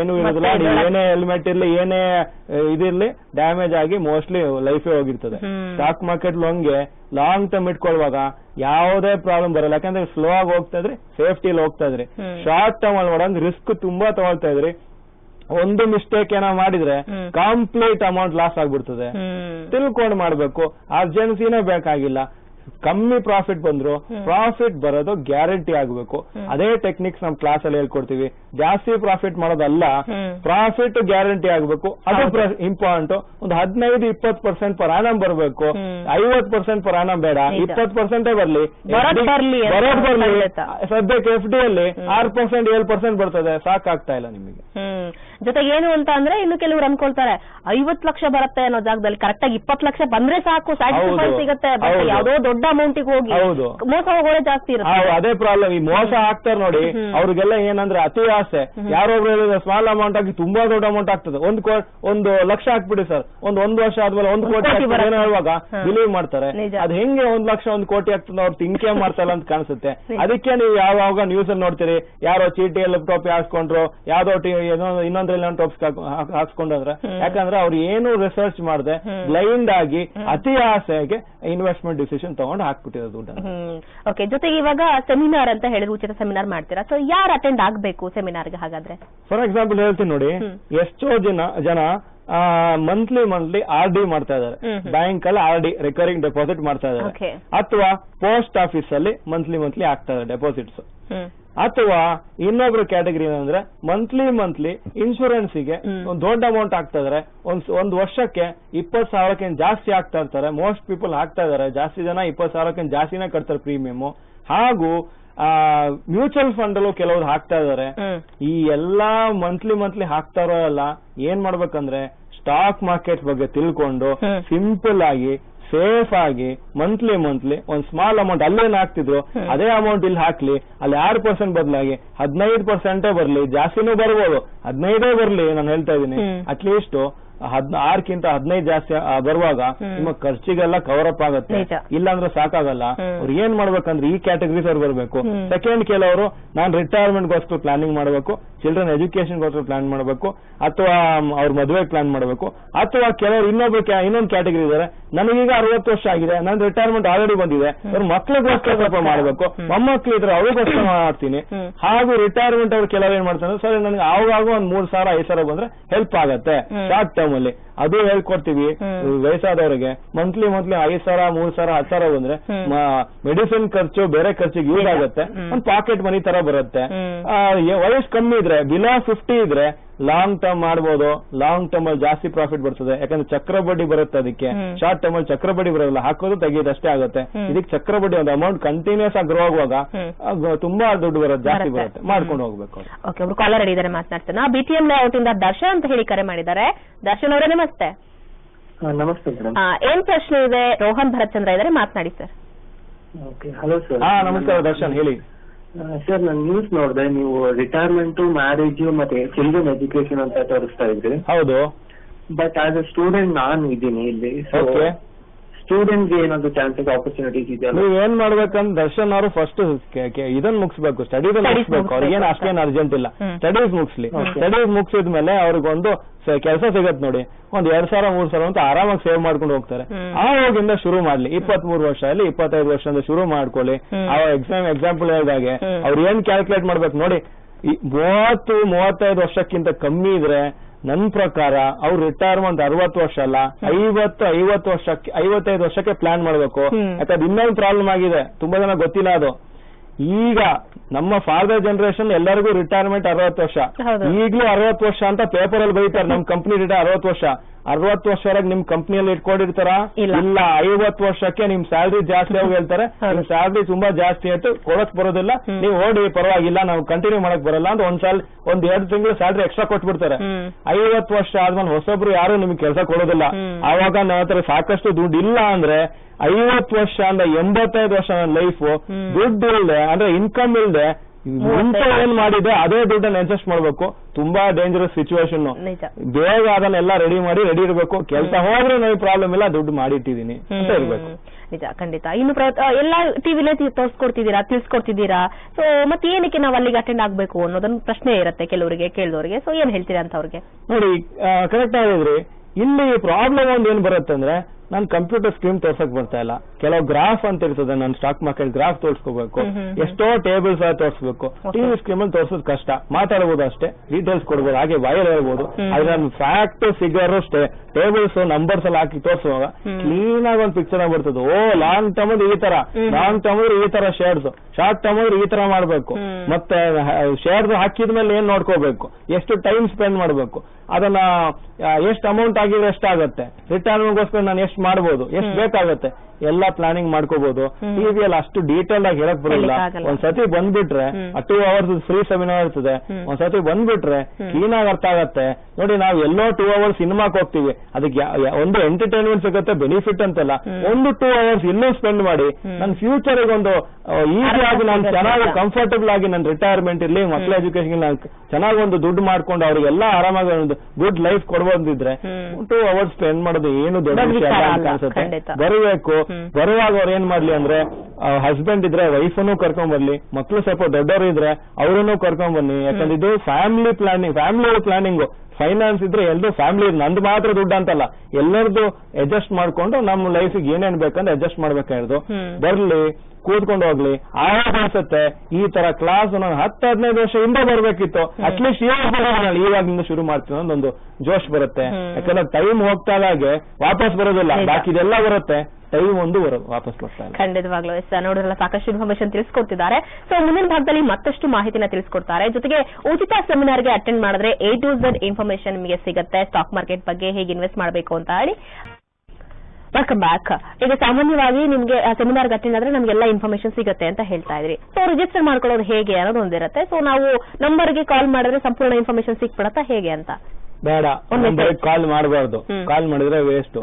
Speaker 2: ಏನು ಇರೋದಿಲ್ಲ ನೀವು ಏನೇ ಹೆಲ್ಮೆಟ್ ಇರ್ಲಿ ಏನೇ ಇದಿರ್ಲಿ ಡ್ಯಾಮೇಜ್ ಆಗಿ ಮೋಸ್ಟ್ಲಿ ಲೈಫೇ ಹೋಗಿರ್ತದೆ. ಸ್ಟಾಕ್ ಮಾರ್ಕೆಟ್ ಹಂಗೆ ಲಾಂಗ್ ಟರ್ಮ್ ಇಟ್ಕೊಳ್ಳುವಾಗ ಯಾವುದೇ ಪ್ರಾಬ್ಲಮ್ ಬರಲ್ಲ. ಯಾಕಂದ್ರೆ ಸ್ಲೋ ಆಗಿ ಹೋಗ್ತಾ ಇದ್ರಿ ಸೇಫ್ಟಿಲಿ ಹೋಗ್ತಾ ಇದ್ರಿ ಶಾರ್ಟ್ ಟರ್ಮ್ ಅಲ್ಲಿ ಮಾಡೋಂಗ್ ರಿಸ್ಕ್ ತುಂಬಾ ತಗೊಳ್ತಾ ಇದ್ರಿ. ಒಂದು ಮಿಸ್ಟೇಕ್ ಏನೋ ಮಾಡಿದ್ರೆ. ಕಂಪ್ಲೀಟ್ ಅಮೌಂಟ್ ಲಾಸ್ ಆಗ್ಬಿಡ್ತದೆ. ತಿಳ್ಕೊಂಡು ಮಾಡ್ಬೇಕು ಅರ್ಜೆನ್ಸಿನೇ ಬೇಕಾಗಿಲ್ಲ ಕಮ್ಮಿ ಪ್ರಾಫಿಟ್ ಬಂದ್ರು. ಪ್ರಾಫಿಟ್ ಬರೋದು ಗ್ಯಾರಂಟಿ ಆಗಬೇಕು. ಅದೇ ಟೆಕ್ನಿಕ್ಸ್ ನಮ್ ಕ್ಲಾಸ್ ಅಲ್ಲಿ ಹೇಳ್ಕೊಡ್ತೀವಿ. ಜಾಸ್ತಿ ಪ್ರಾಫಿಟ್ ಮಾಡೋದಲ್ಲ ಪ್ರಾಫಿಟ್ ಗ್ಯಾರಂಟಿ ಆಗಬೇಕು. ಅದು. ಇಂಪಾರ್ಟೆಂಟ್ ಒಂದು ಹದಿನೈದು ಇಪ್ಪತ್ತು ಪರ್ಸೆಂಟ್ ಪರ್ ಆನಮ್ ಬರಬೇಕು. ಐವತ್ ಪರ್ಸೆಂಟ್ ಪರ್ ಆನಮ್ ಬೇಡ. ಇಪ್ಪತ್ತು ಪರ್ಸೆಂಟೇ ಬರ್ಲಿ.
Speaker 1: ಬರ್ಲಿ
Speaker 2: ಸದ್ಯಕ್ಕೆ ಎಫ್ ಡಿ ಅಲ್ಲಿ. ಆರು ಪರ್ಸೆಂಟ್ ಏಳು ಪರ್ಸೆಂಟ್ ಬರ್ತದೆ. ಸಾಕಾಗ್ತಾ ಇಲ್ಲ ನಿಮಗೆ.
Speaker 1: ಜೊತೆಗೆ ಏನು ಅಂತ ಅಂದ್ರೆ ಇನ್ನು ಕೆಲವರು ಅನ್ಕೊಳ್ತಾರೆ ಐವತ್ ಲಕ್ಷ ಬರುತ್ತೆ ಅನ್ನೋ ಜಾಗದಲ್ಲಿ ಕರೆಕ್ಟ್ ಆಗಿ ಇಪ್ಪತ್ ಲಕ್ಷ ಬಂದ್ರೆ ಸಾಕು ಸ್ಯಾಟಿಸ್ಫೈ ಸಿಗುತ್ತೆ ಯಾವ್ದೋ ದೊಡ್ಡ ದೊಡ್ಡ ಅಮೌಂಟ್ ಹೋಗಿ
Speaker 2: ಹೌದು.
Speaker 1: ಮೋಸ ಹೋಗೋದೇ ಜಾಸ್ತಿ ಇರುತ್ತೆ.
Speaker 2: ಅದೇ ಪ್ರಾಬ್ಲಮ್ ಈ ಮೋಸ ಆಗ್ತಾರೆ ನೋಡಿ. ಅವ್ರಿಗೆಲ್ಲ ಏನಂದ್ರೆ ಅತಿ ಆಸೆ. ಯಾರೊಬ್ರು ಸ್ಮಾಲ್ ಅಮೌಂಟ್ ಆಗಿ ತುಂಬಾ ದೊಡ್ಡ ಅಮೌಂಟ್ ಆಗ್ತದೆ. ಒಂದು ಒಂದು ಲಕ್ಷ ಹಾಕ್ಬಿಡಿ ಸರ್. ಒಂದ್ ಒಂದ್ ವರ್ಷ ಆದ್ಮೇಲೆ ಒಂದು ಕೋಟಿ ಹೇಳುವಾಗ ಬಿಲೀವ್ ಮಾಡ್ತಾರೆ. ಅದ್ ಹೆಂಗೆ ಒಂದ್ ಲಕ್ಷ ಒಂದ್ ಕೋಟಿ ಆಗ್ತದೆ ಅವ್ರು ತಿಂಕೆ ಮಾಡ್ತಾರಲ್ಲ ಅಂತ ಕಾಣಿಸುತ್ತೆ. ಅದಕ್ಕೆ ನೀವು ಯಾವಾಗ ನ್ಯೂಸ್ ಅಲ್ಲಿ ನೋಡ್ತೀರಿ? ಯಾರೋ ಚೀಟಿ ಲ್ಯಾಪ್ಟಾಪ್ ಹಾಕ್ಸ್ಕೊಂಡ್ರು ಯಾವ್ದೋ ಇನ್ನೊಂದ್ರಲ್ಲಿ ಟಾಪ್ಸ್
Speaker 1: ಹಾಕ್ಸ್ಕೊಂಡ್ರೆ
Speaker 2: ಯಾಕಂದ್ರೆ ಅವ್ರು ಏನು ರಿಸರ್ಚ್ ಮಾಡದೆ. ಬ್ಲೈಂಡ್ ಆಗಿ. ಅತಿ ಆಸೆಗೆ ಇನ್ವೆಸ್ಟ್ಮೆಂಟ್ ಡಿಸಿಷನ್ ತಗೊಂಡು ಹಾಕ್ಬಿಟ್ಟಿರೋದು
Speaker 1: ದುಡ್ಡು ಓಕೆ ಜೊತೆಗೆ ಇವಾಗ ಸೆಮಿನಾರ್ ಅಂತ ಹೇಳಿದ್ರೆ ಉಚಿತ ಸೆಮಿನಾರ್ ಮಾಡ್ತೀರಾ? ಸೊ ಯಾರು ಅಟೆಂಡ್ ಆಗ್ಬೇಕು ಸೆಮಿನಾರ್ಗೆ ಹಾಗಾದ್ರೆ?
Speaker 2: ಫಾರ್ ಎಕ್ಸಾಂಪಲ್ ಹೇಳ್ತೀನಿ ನೋಡಿ. ಎಷ್ಟೋ ಜನ ಜನ ಮಂತ್ಲಿ ಮಂತ್ಲಿ ಆರ್ ಡಿ ಮಾಡ್ತಾ
Speaker 1: ಇದ್ದಾರೆ.
Speaker 2: ಬ್ಯಾಂಕ್ ಅಲ್ಲಿ ಆರ್ ಡಿ ರಿಕರಿಂಗ್ ಡೆಪಾಸಿಟ್ ಮಾಡ್ತಾ
Speaker 1: ಇದ್ದಾರೆ.
Speaker 2: ಅಥವಾ ಪೋಸ್ಟ್ ಆಫೀಸ್ ಅಲ್ಲಿ ಮಂತ್ಲಿ ಮಂತ್ಲಿ ಆಗ್ತಾ ಇದೆ ಡೆಪಾಸಿಟ್ಸ್ ಅಥವಾ ಇನ್ನೊಬ್ರು ಕ್ಯಾಟಗರಿ ಏನಂದ್ರೆ ಮಂತ್ಲಿ ಮಂತ್ಲಿ
Speaker 1: ಇನ್ಶೂರೆನ್ಸ್ಗೆ
Speaker 2: ಒಂದ್ ದೊಡ್ಡ ಅಮೌಂಟ್ ಆಗ್ತಾ ಇದಾರೆ ಒಂದ್ ಒಂದ್ ವರ್ಷಕ್ಕೆ ಇಪ್ಪತ್ ಸಾವಿರಕ್ಕಿಂತ ಜಾಸ್ತಿ ಆಗ್ತಾ ಇರ್ತಾರೆ. ಮೋಸ್ಟ್ ಪೀಪಲ್ ಆಗ್ತಾ ಇದಾರೆ ಜಾಸ್ತಿ ಜನ ಇಪ್ಪತ್ ಸಾವಿರಕ್ಕಿಂತ ಜಾಸ್ತಿನೇ ಕಟ್ತಾರೆ ಪ್ರೀಮಿಯಂ ಹಾಗೂ ಮ್ಯೂಚುವಲ್ ಫಂಡ್ ಅಲ್ಲೂ ಕೆಲವ್ರು ಹಾಕ್ತಾ ಇದಾರೆ ಈ ಎಲ್ಲಾ ಮಂತ್ಲಿ ಮಂತ್ಲಿ ಹಾಕ್ತಾರೋ ಅಲ್ಲ ಏನ್ ಮಾಡ್ಬೇಕಂದ್ರೆ ಸ್ಟಾಕ್ ಮಾರ್ಕೆಟ್ ಬಗ್ಗೆ ತಿಳ್ಕೊಂಡು ಸಿಂಪಲ್ ಆಗಿ ಸೇಫ್ ಆಗಿ ಮಂತ್ಲಿ ಮಂತ್ಲಿ ಒಂದ್ ಸ್ಮಾಲ್ ಅಮೌಂಟ್ ಅಲ್ಲೇನ್ ಹಾಕ್ತಿದ್ರು ಅದೇ ಅಮೌಂಟ್ ಇಲ್ಲಿ ಹಾಕ್ಲಿ ಅಲ್ಲಿ ಆರು ಪರ್ಸೆಂಟ್ ಬದಲಾಗಿ ಹದಿನೈದು ಪರ್ಸೆಂಟೇ ಬರ್ಲಿ ಜಾಸ್ತಿನೂ ಬರ್ಬೋದು. ಹದಿನೈದೇ ಬರ್ಲಿ ನಾನು ಹೇಳ್ತಾ ಇದ್ದೀನಿ.
Speaker 1: ಅಟ್
Speaker 2: ಅಟ್ಲೀಸ್ಟ್ ಹದ್ ಆರ್ಕ್ಕಿಂತ ಹದಿನೈದು ಜಾಸ್ತಿ ಬರುವಾಗ. ನಿಮ್ಮ ಖರ್ಚಿಗೆಲ್ಲ ಕವರ್ ಅಪ್ ಆಗುತ್ತೆ.
Speaker 1: ಇಲ್ಲ
Speaker 2: ಅಂದ್ರೆ ಸಾಕಾಗಲ್ಲ. ಅವ್ರು ಏನ್ ಮಾಡ್ಬೇಕಂದ್ರೆ ಈ ಕ್ಯಾಟಗರೀಸ್ ಅವ್ರು ಬರಬೇಕು. ಸೆಕೆಂಡ್ ಕೆಲವರು ನಾನು ರಿಟೈರ್ಮೆಂಟ್ ಗೋಸ್ಕರ ಪ್ಲಾನಿಂಗ್ ಮಾಡಬೇಕು. ಚಿಲ್ಡ್ರನ್ ಎಜುಕೇಶನ್ ಗೋಸ್ಕರ ಪ್ಲಾನ್ ಮಾಡಬೇಕು. ಅಥವಾ ಅವ್ರ ಮದುವೆ ಪ್ಲಾನ್ ಮಾಡಬೇಕು. ಅಥವಾ ಕೆಲವರು ಇನ್ನೊಬ್ರು ಇನ್ನೊಂದು ಕ್ಯಾಟಗರಿ ಇದಾರೆ ನನಗೀಗ ಅರವತ್ತು ವರ್ಷ ಆಗಿದೆ ನನ್ನ ರಿಟೈರ್ಮೆಂಟ್ ಆಲ್ರೆಡಿ ಬಂದಿದೆ. ಅವ್ರ ಮಕ್ಳಿಗೋಸ್ಕರ ಸ್ವಲ್ಪ ಮಾಡ್ಬೇಕು. ಮೊಮ್ಮಕ್ಳು ಇದ್ರೆ ಅವ್ರಿಗೋಸ್ಕರ ಮಾಡ್ತೀನಿ. ಹಾಗೂ ರಿಟೈರ್ಮೆಂಟ್ ಅವ್ರು ಕೆಲವರು ಏನ್ ಮಾಡ್ತಾರೆ ಸರಿ ನನಗೆ ಆವಾಗ ಒಂದ್ ಮೂರ್ ಸಾವಿರ ಐದು ಸಾವಿರ ಬಂದ್ರೆ ಹೆಲ್ಪ್ ಆಗತ್ತೆ. ಶಾರ್ಟ್ ಟರ್ಮ್ ಅಲ್ಲಿ. ಅದು ಹೇಳ್ಕೊಡ್ತೀವಿ.
Speaker 1: ವಯಸ್ಸಾದವ್ರಿಗೆ
Speaker 2: ವಯಸ್ಸಾದವರಿಗೆ. ಮಂತ್ಲಿ ಮಂತ್ಲಿ ಐದ್ ಸಾವಿರ ಮೂರ್ ಸಾವಿರ ಹತ್ತು ಸಾವಿರ ಬಂದ್ರೆ ಮೆಡಿಸಿನ್ ಖರ್ಚು ಬೇರೆ ಖರ್ಚಿಗೆ ಯೂಸ್ ಆಗುತ್ತೆ. ಒಂದ್ ಪಾಕೆಟ್ ಮನಿ ತರ ಬರುತ್ತೆ. ವಯಸ್ಸು ಕಮ್ಮಿ ಇದ್ರೆ ಬಿಲಾ ಫಿಫ್ಟಿ ಇದ್ರೆ ಲಾಂಗ್ ಟರ್ಮ್ ಮಾಡ್ಬೋದು ಲಾಂಗ್ ಟರ್ಮ್ ಅಲ್ಲಿ ಜಾಸ್ತಿ ಪ್ರಾಫಿಟ್ ಬರ್ತದೆ. ಯಾಕಂದ್ರೆ ಚಕ್ರ ಬಡ್ಡಿ ಬರುತ್ತೆ ಅದಕ್ಕೆ. ಶಾರ್ಟ್ ಟರ್ಮ್ ಅಲ್ಲಿ ಚಕ್ರ ಬಡ್ಡಿ ಬರೋದಿಲ್ಲ. ಹಾಕೋದು ತೆಗೆಯೋದು ಅಷ್ಟೇ ಆಗುತ್ತೆ. ಇದಕ್ಕೆ ಚಕ್ರ ಬಡ್ಡಿ ಒಂದು ಅಮೌಂಟ್ ಕಂಟಿನ್ಯೂಸ್ ಆಗಿ ಗ್ರೋ ಆಗುವಾಗ ತುಂಬಾ ದುಡ್ಡು ಬರೋದು ಜಾಸ್ತಿ
Speaker 1: ಬರುತ್ತೆ.
Speaker 2: ಮಾಡ್ಕೊಂಡು. ಹೋಗ್ಬೇಕು ಅವ್ರು.
Speaker 1: ಓಕೆ ಒಬ್ರು ಕಾಲರ್ ಇದ್ದಾರೆ ಮಾತನಾಡ್ತಾನೆ. ಬಿ ಟಿ ಎಂ ಲೇಔಟ್ ಇಂದ ದರ್ಶನ್ ಅಂತ ಹೇಳಿ ಕರೆ ಮಾಡಿದ್ದಾರೆ. ದರ್ಶನ್ ಅವರೇ ನಮಸ್ತೆ.
Speaker 3: ನಮಸ್ತೆ ಮೇಡಮ್
Speaker 1: ಏನ್ ಪ್ರಶ್ನೆ ಇದೆ? ರೋಹನ್ ಭರತ್ ಚಂದ್ರ ಇದ್ದಾರೆ ಮಾತನಾಡಿ ಸರ್
Speaker 3: ಓಕೆ ಹಲೋ ಸರ್
Speaker 2: ಹಾ ನಮಸ್ಕಾರ ದರ್ಶನ್ ಹೇಳಿ.
Speaker 3: ಸರ್ ನಾನು ನ್ಯೂಸ್ ನೋಡಿದೆ ನೀವು ರಿಟೈರ್ಮೆಂಟ್ ಮ್ಯಾರೇಜ್ ಮತ್ತೆ ಚಿಲ್ಡ್ರನ್ ಎಜುಕೇಶನ್ ಅಂತ ತೋರಿಸ್ತಾ ಇದ್ರಿ.
Speaker 2: ಹೌದು.
Speaker 3: ಬಟ್ ಆಸ್ ಅ ಸ್ಟೂಡೆಂಟ್ ನಾನು ಇದ್ದೀನಿ ಇಲ್ಲಿ
Speaker 2: ಓಕೆ
Speaker 3: ಸ್ಟೂಡೆಂಟ್ಗೆ ಏನಾದ್ರು ಚಾನ್ಸಸ್ ಆಪರ್ಚುನಿಟೀಸ್ ಇದೆ
Speaker 2: ನೀವು ಏನ್ ಮಾಡ್ಬೇಕಂದ್ರೆ ದರ್ಶನ್ ಅವರು ಫಸ್ಟ್ ಇದನ್ನ ಮುಗಿಸ್ಬೇಕು ಸ್ಟಡೀಸ್ ಮುಗಿಸ್ಬೇಕು. ಅವ್ರಿಗೆ ಏನ್. ಅಷ್ಟೇನು ಅರ್ಜೆಂಟ್ ಇಲ್ಲ. ಸ್ಟಡೀಸ್ ಮುಗಿಸ್ಲಿ. ಸ್ಟಡೀಸ್ ಮುಗಿಸಿದ್ಮೇಲೆ ಅವ್ರಿಗೊಂದು ಕೆಲಸ ಸಿಗತ್ ನೋಡಿ. ಒಂದ್ ಎರಡ್ ಸಾವಿರ ಮೂರ್ ಸಾವಿರ ಅಂತ ಆರಾಮಾಗಿ ಸೇವ್ ಮಾಡ್ಕೊಂಡು ಹೋಗ್ತಾರೆ. ಆವಾಗಿಂದ ಶುರು ಮಾಡ್ಲಿ. ಇಪ್ಪತ್ತ್ ಮೂರು ವರ್ಷ ಅಲ್ಲಿ ಇಪ್ಪತ್ತೈದು ವರ್ಷದಿಂದ ಶುರು ಮಾಡ್ಕೊಳ್ಳಿ. ಆ ಎಕ್ಸಾಮ್ ಎಕ್ಸಾಂಪಲ್ ಹೇಳಿದಾಗೆ
Speaker 1: ಅವ್ರ
Speaker 2: ಅವ್ರು ಏನ್ ಕ್ಯಾಲ್ಕುಲೇಟ್ ಮಾಡ್ಬೇಕು ನೋಡಿ. ಮೂವತ್ತು ಮೂವತ್ತೈದು ವರ್ಷಕ್ಕಿಂತ ಕಮ್ಮಿ ಇದ್ರೆ ನನ್ ಪ್ರಕಾರ ಅವ್ರು ರಿಟೈರ್ಮೆಂಟ್ ಅರವತ್ತು ವರ್ಷ ಅಲ್ಲ ಐವತ್ತು ಐವತ್ತು ವರ್ಷಕ್ಕೆ ಐವತ್ತೈದು ವರ್ಷಕ್ಕೆ ಪ್ಲಾನ್ ಮಾಡ್ಬೇಕು. ಯಾಕಂದ್ರೆ ಇನ್ನೊಂದು ಪ್ರಾಬ್ಲಮ್ ಆಗಿದೆ. ತುಂಬಾ ಜನ ಗೊತ್ತಿಲ್ಲ ಅದು. ಈಗ ನಮ್ಮ ಫಾದರ್ ಜನರೇಷನ್ ಎಲ್ಲರಿಗೂ ರಿಟೈರ್ಮೆಂಟ್ ಅರವತ್ತು ವರ್ಷ. ಈಗಲೂ ಅರವತ್ತು ವರ್ಷ ಅಂತ ಪೇಪರ್ ಅಲ್ಲಿ ಬೈತಾರೆ ನಮ್ ಕಂಪ್ನಿ ರಿಟೈರ್ ಅರವತ್ತು ವರ್ಷ ಅರವತ್ತು ವರ್ಷವರೆಗೆ ನಿಮ್ ಕಂಪ್ನಿಯಲ್ಲಿ ಇಟ್ಕೊಂಡಿರ್ತಾರ
Speaker 1: ಇಲ್ಲ.
Speaker 2: ಐವತ್ತು ವರ್ಷಕ್ಕೆ ನಿಮ್ ಸ್ಯಾಲ್ರಿ ಜಾಸ್ತಿ ಆಗಿ ಹೇಳ್ತಾರೆ. ನಿಮ್ ಸ್ಯಾಲ್ರಿ ತುಂಬಾ ಜಾಸ್ತಿ ಆಯ್ತು ಕೊಡಕ್ ಬರೋದಿಲ್ಲ. ನೀವು ಓಡಿ ಪರವಾಗಿಲ್ಲ ನಾವು ಕಂಟಿನ್ಯೂ ಮಾಡಕ್ ಬರಲ್ಲ ಅಂತ ಒಂದ್ ಸಾಲ ಒಂದ್ ಎರಡು ತಿಂಗಳು ಸ್ಯಾಲ್ರಿ ಎಕ್ಸ್ಟ್ರಾ ಕೊಟ್ಬಿಡ್ತಾರೆ. ಐವತ್ತು ವರ್ಷ ಆದ್ಮೇಲೆ ಹೊಸೊಬ್ರು ಯಾರು ನಿಮ್ಗೆ ಕೆಲಸ ಕೊಡೋದಿಲ್ಲ. ಆವಾಗ ನನ್ನ ಹತ್ರ ಸಾಕಷ್ಟು ದುಡ್ಡು ಇಲ್ಲ ಅಂದ್ರೆ ಐವತ್ತು ವರ್ಷ ಅಂದ್ರೆ ಎಂಬತ್ತೈದು ವರ್ಷ ನನ್ನ ಲೈಫ್. ದುಡ್ಡು ಇಲ್ದೆ ಅಂದ್ರೆ ಇನ್ಕಮ್ ಇಲ್ದೆ ಮುಂಚೆ ಏನ್ ಮಾಡಿದೆ ಅದೇ ದುಡ್ಡನ್ನ ಅಡ್ಜಸ್ಟ್ ಮಾಡ್ಬೇಕು. ತುಂಬಾ ಡೇಂಜರಸ್ ಸಿಚುವೇಶನ್ ಬೇಗ ಅದನ್ನೆಲ್ಲ ರೆಡಿ ಮಾಡಿ ರೆಡಿ ಇರಬೇಕು. ಕೆಲಸ ಹೋದ್ರೆ ನನಗೆ ಪ್ರಾಬ್ಲಮ್ ಇಲ್ಲ ದುಡ್ಡು ಮಾಡಿಟ್ಟಿದೀನಿ ಅಂತ ಇರ್ಬೇಕು.
Speaker 1: ನಿಜ ಖಂಡಿತ. ಇನ್ನು ಎಲ್ಲಾ ಟಿವಿ ಎಲ್ಲ ಟಿವಿಲೇ ತೋರಿಸ್ಕೊಡ್ತಿದ್ದೀರಾ ತಿಳಿಸ್ಕೊಡ್ತಿದ್ದೀರಾ? ಸೊ ಮತ್ತೆ ಏನಕ್ಕೆ ನಾವು ಅಲ್ಲಿಗೆ ಅಟೆಂಡ್ ಆಗ್ಬೇಕು ಅನ್ನೋದೊಂದು ಪ್ರಶ್ನೆ ಇರುತ್ತೆ ಕೆಲವರಿಗೆ ಕೇಳಿದವರಿಗೆ. ಸೊ ಏನ್ ಹೇಳ್ತೀರಾ ಅಂತ ಅವ್ರಿಗೆ?
Speaker 2: ನೋಡಿ ಕರೆಕ್ಟ್ ಆಗಿದ್ರಿ ಇಲ್ಲಿ ಪ್ರಾಬ್ಲಮ್ ಒಂದ್ ಏನ್ ಬರುತ್ತೆ ಅಂದ್ರೆ ನಾನು ಕಂಪ್ಯೂಟರ್ ಸ್ಕ್ರೀನ್ ತೋರ್ಸಕ್ ಬರ್ತಾ ಇಲ್ಲ. ಕೆಲವು ಗ್ರಾಫ್ ಅಂತ ಇರ್ತದೆ ನಾನು ಸ್ಟಾಕ್ ಮಾರ್ಕೆಟ್ ಗ್ರಾಫ್ ತೋರ್ಸ್ಕೋಬೇಕು. ಎಷ್ಟೋ ಟೇಬಲ್ಸ್ ತೋರಿಸ್ಬೇಕು. ಟಿವಿ ಸ್ಕ್ರೀನ್ ಅಲ್ಲಿ ತೋರ್ಸೋದು ಕಷ್ಟ. ಮಾತಾಡಬಹುದು ಅಷ್ಟೇ. ಡೀಟೇಲ್ಸ್ ಕೊಡ್ಬೋದು ಹಾಗೆ ವೈರ್ ಹೇಳ್ಬೋದು. ಆದ್ರೆ ನಾನು ಫ್ಯಾಕ್ಟ್ ಫಿಗರ್ ಅಷ್ಟೇ. ಟೇಬಲ್ಸ್ ನಂಬರ್ಸ್ ಎಲ್ಲ ಹಾಕಿ ತೋರಿಸುವಾಗ. ಕ್ಲೀನ್ ಆಗಿ ಒಂದು ಪಿಕ್ಚರ್ ಬರ್ತದೆ ಓ ಲಾಂಗ್ ಟರ್ಮ್ ಅಂದ್ರೆ ಈ ತರ. ಲಾಂಗ್ ಟರ್ಮ್ ಈ ತರ ಶೇರ್ಸ್ ಶಾರ್ಟ್ ಟರ್ಮ್ ಈ ತರ ಮಾಡ್ಬೇಕು. ಮತ್ತೆ ಶೇರ್ಸ್ ಹಾಕಿದ್ಮೇಲೆ ಏನ್ ನೋಡ್ಕೋಬೇಕು? ಎಷ್ಟು ಟೈಮ್ ಸ್ಪೆಂಡ್ ಮಾಡ್ಬೇಕು? ಅದನ್ನ ಎಷ್ಟು ಅಮೌಂಟ್ ಆಗಿದ್ರೆ ಎಷ್ಟಾಗುತ್ತೆ ರಿಟರ್ನ್ಗೋಸ್ಕರ ನಾನು ಎಷ್ಟು ಇನ್ವೆಸ್ಟ್ ಮಾಡ್ಬೋದು. ಎಷ್ಟು ಬೇಕಾಗುತ್ತೆ? ಎಲ್ಲಾ ಪ್ಲಾನಿಂಗ್ ಮಾಡ್ಕೋಬಹುದು ಟಿವಿಯಲ್ಲಿ ಅಷ್ಟು ಡೀಟೇಲ್ ಆಗಿ ಹೇಳಕ್ ಬರಲ್ಲ. ಒಂದ್ಸತಿ ಬಂದ್ಬಿಟ್ರೆ ಟೂ ಅವರ್ಸ್ ಫ್ರೀ ಸೆಮಿನಾರ್ ಇರ್ತದೆ. ಒಂದ್ಸತಿ ಬಂದ್ಬಿಟ್ರೆ ಕ್ಲೀನ್ ಆಗಿ ಅರ್ಥ ಆಗತ್ತೆ. ನೋಡಿ ನಾವು ಎಲ್ಲೋ ಟೂ ಅವರ್ಸ್ ಸಿನಿಮಾಕ್ ಹೋಗ್ತೀವಿ. ಅದಕ್ಕೆ ಒಂದು ಎಂಟರ್ಟೈನ್ಮೆಂಟ್ ಸಿಗುತ್ತೆ ಬೆನಿಫಿಟ್ ಅಂತಲ್ಲ. ಒಂದು ಟೂ ಅವರ್ಸ್ ಇನ್ನೂ ಸ್ಪೆಂಡ್ ಮಾಡಿ ನನ್ನ ಫ್ಯೂಚರ್ ಒಂದು ಈಸಿ ಆಗಿ ನಾನು ಚೆನ್ನಾಗಿ ಕಂಫರ್ಟಬಲ್ ಆಗಿ ನನ್ನ ರಿಟೈರ್ಮೆಂಟ್ ಇರ್ಲಿ ಮಕ್ಕಳ ಎಜುಕೇಶನ್ ನಾನು ಚೆನ್ನಾಗಿ ಒಂದು ದುಡ್ಡು ಮಾಡ್ಕೊಂಡು ಅವ್ರಿಗೆಲ್ಲ ಆರಾಮಾಗಿ ಒಂದು ಗುಡ್ ಲೈಫ್ ಕೊಡ್ಬೋದಿದ್ರೆ ಟೂ ಅವರ್ಸ್ ಸ್ಪೆಂಡ್ ಮಾಡೋದು ಏನು ದೊಡ್ಡ
Speaker 1: ದೊಡ್ಡ
Speaker 2: ವಿಷಯ ಅನ್ಸುತ್ತೆ. ಬರಬೇಕು. ಬರುವಾಗ ಅವ್ರು ಏನ್ ಮಾಡ್ಲಿ ಅಂದ್ರೆ ಹಸ್ಬೆಂಡ್ ಇದ್ರೆ ಅನ್ನು ಕರ್ಕೊಂಡ್ ಬರ್ಲಿ ಮಕ್ಳು ಸ್ವಲ್ಪ ದೊಡ್ಡವರು ಇದ್ರೆ ಅವರನ್ನು ಕರ್ಕೊಂಡ್ ಬನ್ನಿ. ಯಾಕಂದ್ರೆ ಇದು family planning family planning finance ಇದ್ರೆ ಎಲ್ರು ಫ್ಯಾಮಿಲಿ ನಂದು ಮಾತ್ರ ದುಡ್ಡು ಅಂತಲ್ಲ. ಎಲ್ಲರದು ಅಡ್ಜಸ್ಟ್ ಮಾಡ್ಕೊಂಡು ನಮ್ಮ ಲೈಫಿಗೆ ಏನೇನ್ ಬೇಕಂದ್ರೆ ಅಡ್ಜಸ್ಟ್ ಮಾಡ್ಬೇಕಾಗಿರೋದು ಬರ್ಲಿ. ಕೂತ್ಕೊಂಡು ಹೋಗ್ಲಿ ಆವಾಗ ಅನ್ಸುತ್ತೆ. ಈ ತರ ಕ್ಲಾಸ್ ನಾನು ಹತ್ತು ಹದಿನೈದು ವರ್ಷ ಹಿಂದೆ ಬರ್ಬೇಕಿತ್ತು. ಅಟ್ಲೀಸ್ಟ್ ಇವಾಗ ಇವಾಗಿಂದ ಶುರು ಮಾಡ್ತೀನಿ ಒಂದು ಜೋಶ್ ಬರುತ್ತೆ. ಯಾಕಂದ್ರೆ ಟೈಮ್ ಹೋಗ್ತಾ ಹಾಗೆ ವಾಪಸ್ ಬರೋದಿಲ್ಲ. ಬಾಕಿ ಇದೆಲ್ಲ ಬರುತ್ತೆ. ಟೈಮ್ ಒಂದು ವಾಪಸ್ ಬರ್ತಾ ಇಲ್ಲ.
Speaker 1: ಖಂಡಿತವಾಗ್ಲೂ ಎಸ್ ನೋಡಿದ್ರಲ್ಲ ಸಾಕಷ್ಟು ಇನ್ಫಾರ್ಮೇಶನ್ ತಿಳಿಸ್ಕೊಡ್ತಿದ್ದಾರೆ. ಸೊ ಮುಂದಿನ ಭಾಗದಲ್ಲಿ ಮತ್ತಷ್ಟು ಮಾಹಿತಿನ ತಿಳಿಸ್ಕೊಡ್ತಾರೆ. ಜೊತೆಗೆ ಉಚಿತ ಸೆಮಿನಾರ್ಗೆ ಅಟೆಂಡ್ ಮಾಡಿದ್ರೆ ಎ ಟು ಝೆಡ್ ಇನ್ಫಾರ್ಮೇಶನ್ ನಿಮಗೆ ಸಿಗುತ್ತೆ. ಸ್ಟಾಕ್ ಮಾರ್ಕೆಟ್ ಬಗ್ಗೆ ಹೇಗೆ ಇನ್ವೆಸ್ಟ್ ಮಾಡಬೇಕು ಅಂತ ಹೇಳಿ. ವೆಲ್ಕಮ್ ಬ್ಯಾಕ್ ಈಗ ಸಾಮಾನ್ಯವಾಗಿ ನಿಮಗೆ ಸೆಮಿನಾರ್ ಅಟೆಂಡ್ ಆದ್ರೆ ನಮಗೆಲ್ಲ ಇನ್ಫಾರ್ಮೇಶನ್ ಸಿಗುತ್ತೆ ಅಂತ ಹೇಳ್ತಾ ಇದ್ರಿ. ಸೊ ರಿಜಿಸ್ಟರ್ ಮಾಡ್ಕೊಳ್ಳೋದು ಹೇಗೆ ಅನ್ನೋದು ಒಂದಿರುತ್ತೆ. ಸೊ ನಾವು ನಂಬರ್ಗೆ ಕಾಲ್ ಮಾಡಿದ್ರೆ ಸಂಪೂರ್ಣ ಇನ್ಫಾರ್ಮೇಶನ್ ಸಿಕ್ಬಿಡತ್ತಾ ಹೇಗೆ ಅಂತ.
Speaker 2: ಬೇಡ. ನಂಬರ್ ಕಾಲ್ ಮಾಡಬಾರ್ದು. ಕಾಲ್ ಮಾಡಿದ್ರೆ ವೇಸ್ಟ್.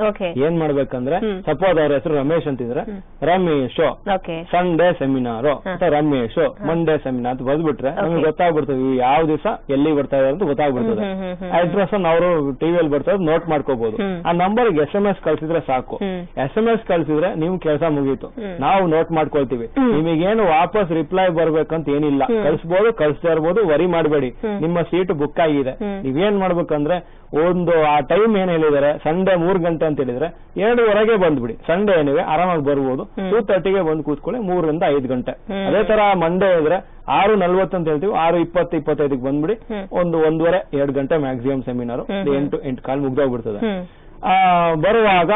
Speaker 2: ಏನ್ ಮಾಡ್ಬೇಕಂದ್ರೆ. ಸಪೋಸ್ ಅವ್ರ ಹೆಸರು ರಮೇಶ್ ಅಂತಿದ್ರೆ Ramesh. Sunday seminar Ramesh Monday seminar ಅಂತ ಬರ್ದ್ಬಿಟ್ರೆ ನಮ್ಗೆ ಗೊತ್ತಾಗ್ಬಿಡ್ತದೆ ಇವು ಯಾವ ದಿವಸ ಎಲ್ಲಿ ಬರ್ತಾ ಇದಾರೆ ಅಂತ ಗೊತ್ತಾಗ್ಬಿಡ್ತದೆ. ಅಡ್ರೆಸ್ ಅವರು ಟಿವಿಯಲ್ಲಿ ಬರ್ತಾರೆ ನೋಟ್ ಮಾಡ್ಕೋಬಹುದು ಆ ನಂಬರ್ಗೆ ಎಸ್ ಎಂ ಎಸ್ ಕಳ್ಸಿದ್ರೆ ಸಾಕು. ಎಸ್ ಎಂ ಎಸ್ ಕಳ್ಸಿದ್ರೆ ನಿಮ್ ಕೆಲಸ ಮುಗೀತು. ನಾವು ನೋಟ್ ಮಾಡ್ಕೊಳ್ತೀವಿ.
Speaker 1: ನಿಮಗೆ
Speaker 2: ನಿಮಗೇನು ವಾಪಸ್ ರಿಪ್ಲೈ ಬರ್ಬೇಕಂತ ಏನಿಲ್ಲ.
Speaker 1: ಕಳ್ಸಬಹುದು
Speaker 2: ಕಳ್ಸ್ಬೋದು ಕಳ್ಸ್ತಾ ಇರ್ಬೋದು ವರಿ ಮಾಡಬೇಡಿ. ನಿಮ್ಮ ಸೀಟ್ ಬುಕ್ ಆಗಿದೆ. ನೀವೇನ್ ಮಾಡ್ಬೇಕಂದ್ರೆ ಒಂದು ಆ ಟೈಮ್ ಏನ್ ಹೇಳಿದಾರೆ? ಸಂಡೆ ಮೂರ್ ಗಂಟೆ ಅಂತ ಹೇಳಿದ್ರೆ ಎರಡುವರೆಗೆ ಬಂದ್ಬಿಡಿ. ಸಂಡೆ ಏನಿವೆ ಆರಾಮಾಗಿ ಬರ್ಬೋದು. ಟೂ ತರ್ಟಿಗೆ ಬಂದು ಕೂತ್ಕೊಳ್ಳಿ ಮೂರರಿಂದ ಐದು ಗಂಟೆ. ಅದೇ ತರ ಮಂಡೇ ಇದ್ರೆ ಆರು ನಲ್ವತ್ತು ಅಂತ ಹೇಳ್ತೀವಿ. ಆರು ಇಪ್ಪತ್ತು ಇಪ್ಪತ್ತೈದಕ್ಕೆ ಬಂದ್ಬಿಡಿ. ಒಂದು ಒಂದೂವರೆ ಎರಡು ಗಂಟೆ ಮ್ಯಾಕ್ಸಿಮಮ್ ಸೆಮಿನಾರು. ಎಂಟು ಎಂಟು ಕಾಲ್ ಮುಗ್ದೋಗ್ಬಿಡ್ತದೆ. ಬರುವಾಗ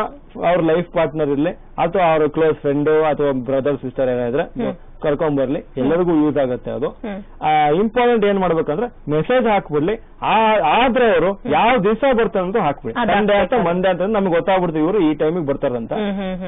Speaker 2: ಅವ್ರ ಲೈಫ್ ಪಾರ್ಟ್ನರ್ ಇರ್ಲಿ ಅಥವಾ ಅವ್ರ ಕ್ಲೋಸ್ ಫ್ರೆಂಡ್ ಅಥವಾ ಬ್ರದರ್ ಸಿಸ್ಟರ್ ಏನಾದ್ರೆ. ಕರ್ಕೊಂಡ್ ಬರ್ಲಿ ಎಲ್ಲರಿಗೂ ಯೂಸ್ ಆಗುತ್ತೆ ಅದು. ಇಂಪಾರ್ಟೆಂಟ್ ಏನ್ ಮಾಡ್ಬೇಕಂದ್ರೆ ಮೆಸೇಜ್ ಹಾಕ್ಬಿಡ್ಲಿ ಆ- ಆದ್ರೆ ಅವರು ಯಾವ ದಿವಸ ಬರ್ತಾರೆ ಅಂತ ಹಾಕ್ಬಿಡಿ ಸಂಡೆ ಅಂತ ಮಂಡೆ ಅಂತ ನಮ್ಗೆ ಗೊತ್ತಾಗ್ಬಿಡ್ತೀವಿ ಇವರು ಈ ಟೈಮಿಗೆ ಬರ್ತಾರಂತ.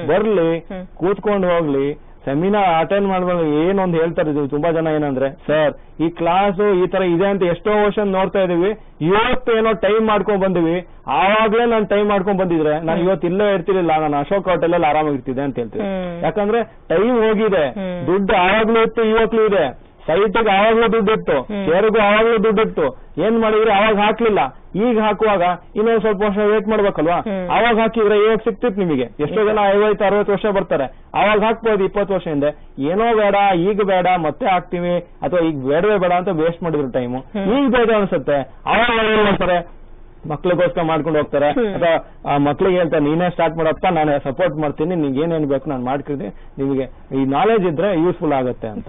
Speaker 2: ಬರ್ಲಿ. ಕೂತ್ಕೊಂಡು ಹೋಗ್ಲಿ ಸೆಮಿನಾರ್ ಅಟೆಂಡ್ ಮಾಡ್ಬೇಕು ಏನೊಂದು ಹೇಳ್ತಾರೆ ಇದು ತುಂಬಾ ಜನ ಏನಂದ್ರೆ ಸರ್ ಈ ಕ್ಲಾಸ್ ಈ ತರ ಇದೆ ಅಂತ ಎಷ್ಟೋ ವರ್ಷ ನೋಡ್ತಾ ಇದೀವಿ ಇವತ್ತು ಏನೋ ಟೈಮ್ ಮಾಡ್ಕೊಂಡ್ ಬಂದಿವಿ. ಆವಾಗ್ಲೇ ನಾನು ಟೈಮ್ ಮಾಡ್ಕೊಂಡ್ ಬಂದಿದ್ರೆ ನಾನು ಇವತ್ತು ಇಲ್ಲೇ ಇರ್ತಿರ್ಲಿಲ್ಲ ನಾನು ಅಶೋಕ್ ಹೋಟೆಲ್ ಅಲ್ಲಿ ಆರಾಮಾಗಿರ್ತಿದ್ದೆ ಅಂತ ಹೇಳ್ತೀವಿ ಯಾಕಂದ್ರೆ ಟೈಮ್ ಹೋಗಿದೆ. ದುಡ್ಡು ಆವಾಗ್ಲೂ ಇತ್ತು ಇವತ್ತು ಇದೆ. ಸೈಟ್ಗೆ ಆವಾಗ್ಲೂ ದುಡ್ಡಿತ್ತು. ಶೇರ್ಗೂ ಆವಾಗ್ಲೂ ದುಡ್ಡಿತ್ತು. ಏನ್ ಮಾಡಿದ್ರೆ ಅವಾಗ ಹಾಕ್ಲಿಲ್ಲ. ಈಗ ಹಾಕುವಾಗ ಇನ್ನೊಂದ್ ಸ್ವಲ್ಪ ವರ್ಷ ವೇಟ್ ಮಾಡ್ಬೇಕಲ್ವಾ. ಅವಾಗ ಹಾಕಿದ್ರೆ ಇವಾಗ ಸಿಕ್ತಿತ್ತು ನಿಮಗೆ. ಎಷ್ಟೋ ಜನ ಐವತ್ತು ಅರವತ್ತು ವರ್ಷ ಬರ್ತಾರೆ. ಅವಾಗ ಹಾಕ್ಬೋದು ಇಪ್ಪತ್ತು ವರ್ಷ ಹಿಂದೆ. ಏನೋ ಬೇಡ ಈಗ ಬೇಡ ಮತ್ತೆ ಹಾಕ್ತೀವಿ. ಅಥವಾ ಈಗ ಬೇಡವೇ ಬೇಡ ಅಂತ ವೇಸ್ಟ್ ಮಾಡಿದ್ರು ಟೈಮು. ಈಗ ಬೇಡ ಅನ್ಸುತ್ತೆ. ಅವಾಗ ಬರ್ತಾರೆ ಏನ್ ಮಾಡ್ತಾರೆ ಮಕ್ಳಿಗೋಸ್ಕರ ಮಾಡ್ಕೊಂಡು ಹೋಗ್ತಾರೆ. ಅಥವಾ ಆ ಮಕ್ಳಿಗೆ ಹೇಳ್ತಾರೆ ನೀನೇ ಸ್ಟಾರ್ಟ್ ಮಾಡಪ್ಪ ನಾನು ಸಪೋರ್ಟ್ ಮಾಡ್ತೀನಿ ನಿಮ್ಗೆ ಏನೇನ್ ಬೇಕು ನಾನು ಮಾಡ್ಕೊಡ್ತೀನಿ. ನಿಮಗೆ ಈ ನಾಲೆಜ್ ಇದ್ರೆ ಯೂಸ್ಫುಲ್ ಆಗುತ್ತೆ ಅಂತ.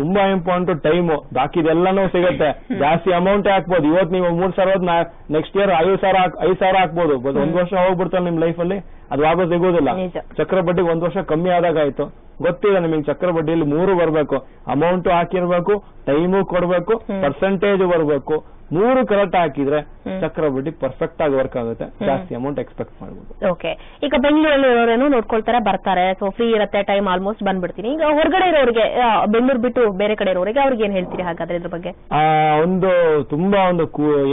Speaker 2: ತುಂಬಾ ಇಂಪಾರ್ಟೆಂಟ್ ಟೈಮು ಬಾಕಿದೆಲ್ಲಾನು ಸಿಗುತ್ತೆ. ಜಾಸ್ತಿ ಅಮೌಂಟ್ ಹಾಕ್ಬೋದು. ಇವತ್ತು ನೀವು ಮೂರ್ ಸಾವಿರ ನೆಕ್ಸ್ಟ್ ಇಯರ್ ಐದು ಸಾವಿರ ಐದು ಸಾವಿರ ಹಾಕ್ಬೋದು. ಬಟ್ ಒಂದ್ ವರ್ಷ ಹೋಗ್ಬಿಡ್ತಾರೆ ನಿಮ್ ಲೈಫ್ ಅಲ್ಲಿ ಅದು ವಾಪಸ್ ಸಿಗೋದಿಲ್ಲ. ಚಕ್ರ ಬಡ್ಡಿ ಒಂದ್ ವರ್ಷ ಕಮ್ಮಿ ಆದಾಗ ಆಯ್ತು. ಗೊತ್ತಿದೆ ನಿಮಗೆ ಚಕ್ರ ಬಡ್ಡಿಯಲ್ಲಿ ಮೂರು ಬರ್ಬೇಕು. ಅಮೌಂಟ್ ಹಾಕಿರ್ಬೇಕು ಟೈಮು ಕೊಡ್ಬೇಕು. ಪರ್ಸೆಂಟೇಜ್ ಬರ್ಬೇಕು. ಮೂರು ಕರೆಕ್ಟ್ ಹಾಕಿದ್ರೆ. ಚಕ್ರ ಬಡ್ಡಿ ಪರ್ಫೆಕ್ಟ್ ಆಗಿ ವರ್ಕ್ ಆಗುತ್ತೆ. ಜಾಸ್ತಿ ಅಮೌಂಟ್ ಎಕ್ಸ್ಪೆಕ್ಟ್ ಮಾಡಬಹುದು
Speaker 1: ಓಕೆ ಈಗ ಬೆಂಗಳೂರಲ್ಲಿ ಇರೋರೇನು ನೋಡ್ಕೊಳ್ತಾರೆ ಬರ್ತಾರೆ. ಸೊ ಫ್ರೀ ಇರುತ್ತೆ ಟೈಮ್ ಆಲ್ಮೋಸ್ಟ್ ಬಂದ್ಬಿಡ್ತೀನಿ. ಈಗ ಹೊರಗಡೆ ಇರೋರಿಗೆ ಬೆಂಗಳೂರು ಬಿಟ್ಟು ಬೇರೆ ಕಡೆ ಇರೋರಿಗೆ ಅವ್ರಿಗೆ ಏನ್ ಹೇಳ್ತೀರಿ ಹಾಗಾದ್ರೆ ಇದ್ರ ಬಗ್ಗೆ?
Speaker 2: ಆ ಒಂದು ತುಂಬಾ ಒಂದು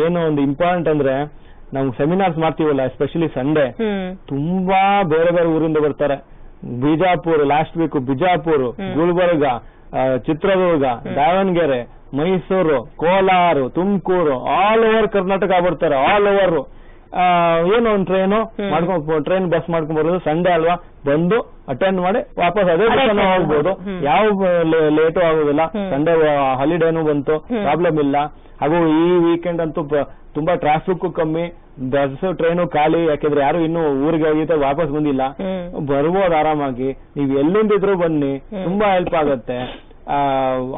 Speaker 2: ಏನೋ ಒಂದು ಇಂಪಾರ್ಟೆಂಟ್ ಅಂದ್ರೆ ನಾವು ಸೆಮಿನಾರ್ಸ್ ಮಾಡ್ತೀವಲ್ಲ ಎಸ್ಪೆಷಲಿ ಸಂಡೇ ತುಂಬಾ ಬೇರೆ ಬೇರೆ ಊರಿಂದ ಬರ್ತಾರೆ. Bijapur last week Bijapur. Gulbarga Chitradurga Davanagere Mysuru Kolar Tumakuru all over Karnataka ಬರ್ತಾರೆ ಆಲ್ ಓವರ್ ಏನು ಒಂದು ಟ್ರೈನು. ಮಾಡ್ಕೊಂಡು ಟ್ರೈನ್ ಬಸ್ ಮಾಡ್ಕೊಂಡ್ ಬರೋದು ಸಂಡೆ ಅಲ್ವಾ? ಬಂದು ಅಟೆಂಡ್ ಮಾಡಿ ವಾಪಸ್ ಅದೇ
Speaker 1: ಬಸ್
Speaker 2: ಹೋಗ್ಬೋದು. ಯಾವ ಲೇಟು ಆಗೋದಿಲ್ಲ. ಸಂಡೆ ಹಾಲಿಡೇನು ಬಂತು. ಪ್ರಾಬ್ಲಮ್ ಇಲ್ಲ. ಹಾಗೂ ಈ ವೀಕೆಂಡ್ ಅಂತೂ ತುಂಬಾ ಟ್ರಾಫಿಕ್ ಕಮ್ಮಿ. ಬಸ್ ಟ್ರೈನು ಖಾಲಿ. ಯಾಕೆಂದ್ರೆ ಯಾರು ಇನ್ನು ಊರಿಗೆ ಹೋಗಿದ್ರೆ ವಾಪಸ್ ಬಂದಿಲ್ಲ. ಬರ್ಬೋದು ಆರಾಮಾಗಿ. ನೀವ್ ಎಲ್ಲಿಂದಿದ್ರು ಬನ್ನಿ. ತುಂಬಾ ಹೆಲ್ಪ್ ಆಗುತ್ತೆ.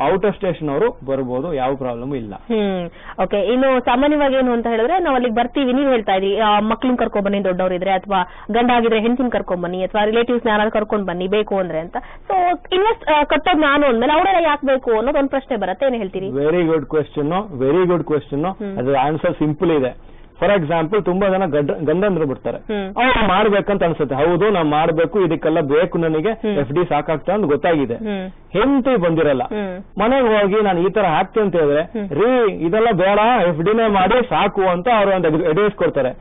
Speaker 2: ಔಟ್ ಆಫ್ ಸ್ಟೇಷನ್ ಅವರು ಬರ್ಬೋದು ಯಾವ ಪ್ರಾಬ್ಲಮ್ ಇಲ್ಲ.
Speaker 1: ಹ್ಮ್ ಓಕೆ ಇನ್ನು ಸಾಮಾನ್ಯವಾಗಿ ಏನು ಅಂತ ಹೇಳಿದ್ರೆ ನಾವು ಅಲ್ಲಿಗೆ ಬರ್ತೀವಿ ನೀವು ಹೇಳ್ತಾ ಇದ್ರಿ ಮಕ್ಳನ್ನ ಕರ್ಕೊಂಡ್ ಬನ್ನಿ ದೊಡ್ಡವರು ಇದ್ರೆ ಅಥವಾ ಗಂಡ ಆಗಿದ್ರೆ ಹೆಂಡತಿನ ಕರ್ಕೊಂಡ್ ಬನ್ನಿ ಅಥವಾ ರಿಲೇಟಿವ್ಸ್ ಯಾರು ಕರ್ಕೊಂಡ್ ಬನ್ನಿ ಬೇಕು ಅಂದ್ರೆ ಅಂತ. ಸೊ ಇನ್ವೆಸ್ಟ್ ಕಟ್ಟೋದು ನಾನು ಅಂದ್ಮೇಲೆ ಅವರೆಲ್ಲ ಯಾಕೆ ಬೇಕು ಅನ್ನೋದು ಒಂದು ಪ್ರಶ್ನೆ ಬರುತ್ತೆ ಏನ್ ಹೇಳ್ತೀರಿ?
Speaker 2: Very good question very good
Speaker 1: question
Speaker 2: ಅದ್ರ ಆನ್ಸರ್ ಸಿಂಪಲ್ ಇದೆ. ಫಾರ್ ಎಕ್ಸಾಂಪಲ್ ತುಂಬಾ ಜನ ಗಂಡಂದ್ರು ಬಿಡ್ತಾರೆ. ಅವ್ರು ಮಾಡ್ಬೇಕಂತ ಅನ್ಸುತ್ತೆ. ಹೌದು ನಾವು ಮಾಡ್ಬೇಕು ಇದಕ್ಕೆಲ್ಲ ಬೇಕು ನನಗೆ. ಎಫ್ ಡಿ ಸಾಕಾಗ್ತಾ ಅಂತ ಗೊತ್ತಾಗಿದೆ. ಹೆಂಡತಿ ಬಂದಿರಲ್ಲ. ಮನೆಗೆ ಹೋಗಿ ನಾನು ಈ ತರ ಹಾಕ್ತೀನಿ ಅಂತ ಹೇಳಿದ್ರೆ ರೀ ಇದೆಲ್ಲ ಬೇಡ ಎಫ್ ಡಿನೇ ಮಾಡಿ ಸಾಕು ಅಂತ ಅವ್ರು ಒಂದು ಅಡ್ವೈಸ್ ಕೊಡ್ತಾರೆ.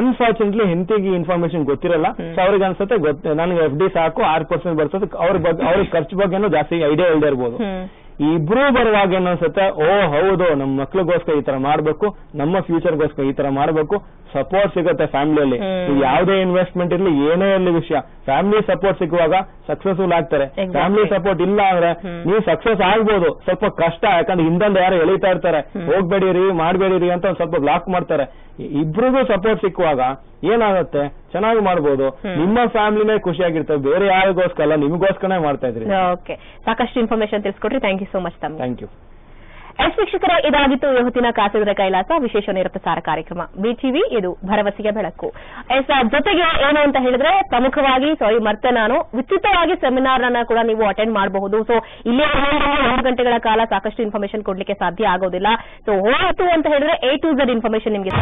Speaker 2: ಅನ್ಫಾರ್ಚುನೇಟ್ಲಿ ಹೆಂಡತಿಗೆ ಇನ್ಫಾರ್ಮೇಶನ್ ಗೊತ್ತಿರಲ್ಲ. ಸೊ ಅವ್ರಿಗೆ ಅನ್ಸುತ್ತೆ ನನಗೆ ಎಫ್ ಡಿ ಸಾಕು ಆರ್ ಪರ್ಸೆಂಟ್ ಬರ್ತದೆ ಅವ್ರ ಬಗ್ಗೆ ಅವ್ರ ಖರ್ಚು ಬಗ್ಗೆನೂ ಜಾಸ್ತಿ ಐಡಿಯಾ ಇಲ್ಲದೆ ಇರ್ಬೋದು. ಈ ಇಬ್ರು ಬರುವಾಗ ಏನನ್ಸುತ್ತೆ ಅನ್ಸುತ್ತೆ ಓ ಹೌದು ನಮ್ಮ ಮಕ್ಳಿಗೋಸ್ಕರ ಈ ತರ ಮಾಡ್ಬೇಕು ನಮ್ಮ ಫ್ಯೂಚರ್ಗೋಸ್ಕರ ಈ ತರ ಮಾಡ್ಬೇಕು ಸಪೋರ್ಟ್ ಸಿಗುತ್ತೆ ಫ್ಯಾಮಿಲಿಯಲ್ಲಿ. ಯಾವುದೇ ಇನ್ವೆಸ್ಟ್ಮೆಂಟ್ ಇರ್ಲಿ ಏನೇ ಇರಲಿ ವಿಷಯ. ಫ್ಯಾಮಿಲಿ ಸಪೋರ್ಟ್ ಸಿಗುವಾಗ ಸಕ್ಸಸ್ಫುಲ್ ಆಗ್ತಾರೆ. ಫ್ಯಾಮಿಲಿ ಸಪೋರ್ಟ್ ಇಲ್ಲ ಅಂದ್ರೆ. ನೀವು ಸಕ್ಸಸ್ ಆಗ್ಬೋದು. ಸ್ವಲ್ಪ ಕಷ್ಟ ಯಾಕಂದ್ರೆ ಹಿಂದಂದ ಯಾರು ಎಳಿತಾ ಇರ್ತಾರೆ. ಹೋಗ್ಬೇಡಿರಿ ಮಾಡ್ಬೇಡಿರಿ ಅಂತ ಸ್ವಲ್ಪ ಬ್ಲಾಕ್ ಮಾಡ್ತಾರೆ. ಇಬ್ರಿಗೂ ಸಪೋರ್ಟ್ ಸಿಕ್ಕುವಾಗ ಏನಾಗುತ್ತೆ ಚೆನ್ನಾಗಿ ಮಾಡ್ಬೋದು.
Speaker 1: ಹ್ಮ್.
Speaker 2: ನಿಮ್ಮ ಫ್ಯಾಮಿಲಿನೇ ಖುಷಿಯಾಗಿರ್ತವೆ ಬೇರೆ ಯಾರಿಗೋಸ್ಕರ ಅಲ್ಲ ನಿಮಗೋಸ್ಕರನೇ ಮಾಡ್ತಾ ಇದ್ರಿ.
Speaker 1: ಓಕೆ ಸಾಕಷ್ಟು ಇನ್ಫಾರ್ಮೇಶನ್ ತಿಳಿಸ್ಕೊಟ್ರಿ. ಥ್ಯಾಂಕ್ ಯು ಸೋ ಮಚ್ ತಮ್ಮ.
Speaker 2: ಥ್ಯಾಂಕ್ ಯು
Speaker 1: ಎಸ್ ವೀಕ್ಷಕರೇ ಇದಾಗಿತ್ತು ಇವತ್ತಿನ ಕಾಸಿದ್ರ ಕೈಲಾಸ ವಿಶೇಷ ನೇರಪ್ರಸಾರ ಕಾರ್ಯಕ್ರಮ. ಬಿಟಿವಿ ಇದು ಭರವಸೆಗೆ ಬೆಳಕು. ಎಸ್ ಜೊತೆಗೆ ಏನು ಅಂತ ಹೇಳಿದ್ರೆ ಪ್ರಮುಖವಾಗಿ ಸಾರಿ ಮತ್ತೆ ನಾನು. ಉಚಿತವಾಗಿ ಸೆಮಿನಾರ್ ಅನ್ನ ಕೂಡ ನೀವು ಅಟೆಂಡ್ ಮಾಡಬಹುದು. ಸೊ ಇಲ್ಲಿ ಒಂದು ಗಂಟೆಗಳ ಕಾಲ ಸಾಕಷ್ಟು ಇನ್ಫಾರ್ಮೇಶನ್ ಕೊಡ್ಲಿಕ್ಕೆ ಸಾಧ್ಯ ಆಗೋದಿಲ್ಲ. ಸೊ ಹೋಯಿತು ಅಂತ ಹೇಳಿದ್ರೆ ಎ ಟು ಝಡ್ ಇನ್ಫಾರ್ಮೇಶನ್ ನಿಮಗೆ.